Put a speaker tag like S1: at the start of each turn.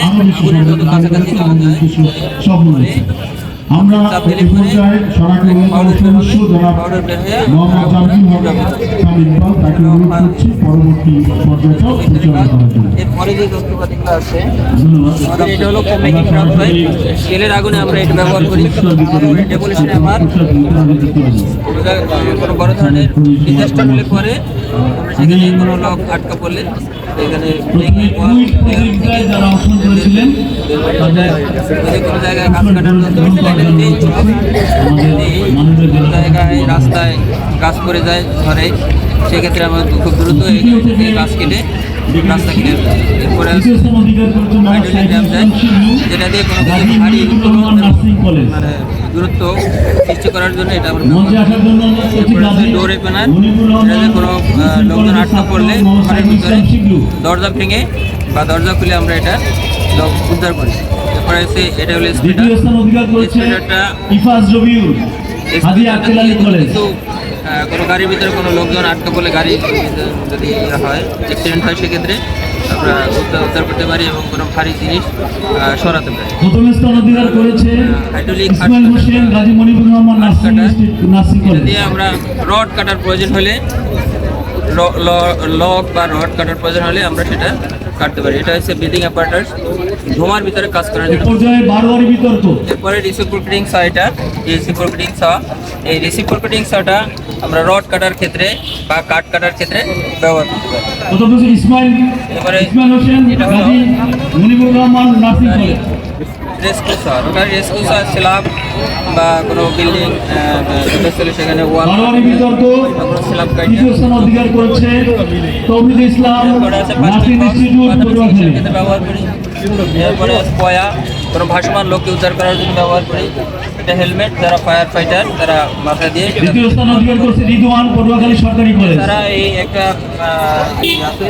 S1: আগুনের মতো কাছাকাছি যায়।
S2: আমরা
S1: এরপরে যে যন্ত্রপাতিগুলো আছে এটা হলো তেলের আগুনে আমরা এটা ব্যবহার করি। ডেমোলিশনে আমার কোনো বড় ধরনের ডিজাস্টার হলে পরে সেখানে কোনো লক আটকা পড়লে কোনো জায়গায় গাছ কাটার কোনো জায়গায় রাস্তায় গাছ পড়ে যায় ধরে সেক্ষেত্রে আমরা খুব দ্রুত এই গাছ কেটে রাস্তা কেটে এরপরে হাইড্রোলিক যায়। যেটা দিয়ে কোনো কিছু ভারী মানে দূরত্ব সৃষ্টি করার জন্য এটা আমরা ডোর ওপেনার কোনো লোকজন আটকা পড়লে ঘরের ভিতরে দরজা ভেঙে বা দরজা খুলে আমরা এটা উদ্ধার করি। তারপরে আছে এটা হলো স্পিডারটা কিন্তু কোনো গাড়ির ভিতরে কোনো লোকজন আটকা পড়লে গাড়ি যদি ইয়ে হয় অ্যাক্সিডেন্ট হয় সেক্ষেত্রে আমরা উদ্ধার উদ্ধার করতে পারি এবং কোনো ভারী জিনিস সরাতে পারি।
S2: প্রথম স্থান অধিকার করেছে
S1: হাইড্রোলিক
S2: হোসেন গাজী মনিবুর রহমান নার্সিং
S1: কাটা।
S2: ইনস্টিটিউট নার্সিং
S1: এটা
S2: কলেজ।
S1: দিয়ে আমরা রড কাটার প্রয়োজন হলে লক বা রড কাটার প্রয়োজন হলে আমরা সেটা কাটতে পারি। এটা হচ্ছে ব্রিদিং অ্যাপারেটাস ধোঁয়ার ভিতরে কাজ করার জন্য। এরপরে রিসিপ্রোকেটিং সা এটা। এই রিসিপ্রোকেটিং সা এই রিসিপ্রোকেটিং সাটা আমরা রড কাটার ক্ষেত্রে বা কাঠ কাটার ক্ষেত্রে ব্যবহার করতে পারি। এবারে এটা হলো- রেস্কিউ সা ওটা রেস্কিউ সা স্ল্যাব বা কোনো বিল্ডিং চলে সেখানে ওয়াল স্ল্যাব ব্যবহার করি। এরপরে পয়া কোনো ভাসমান লোককে উদ্ধার করার জন্য ব্যবহার করি। এটা হেলমেট যারা ফায়ার ফাইটার তারা মাথা দিয়ে
S2: দ্বিতীয় স্থান অধিকার করেছে রিদওয়ান পটুয়াখালী সরকারি কলেজ
S1: তারা এই একটা আহ, ই আছে।